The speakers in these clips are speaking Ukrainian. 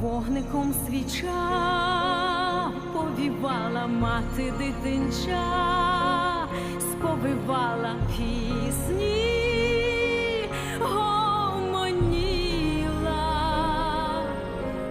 Вогником свіча повівала мати дитинча, сповивала пісні, гомоніла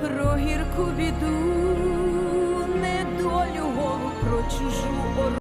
про гірку біду, недолю про чужу.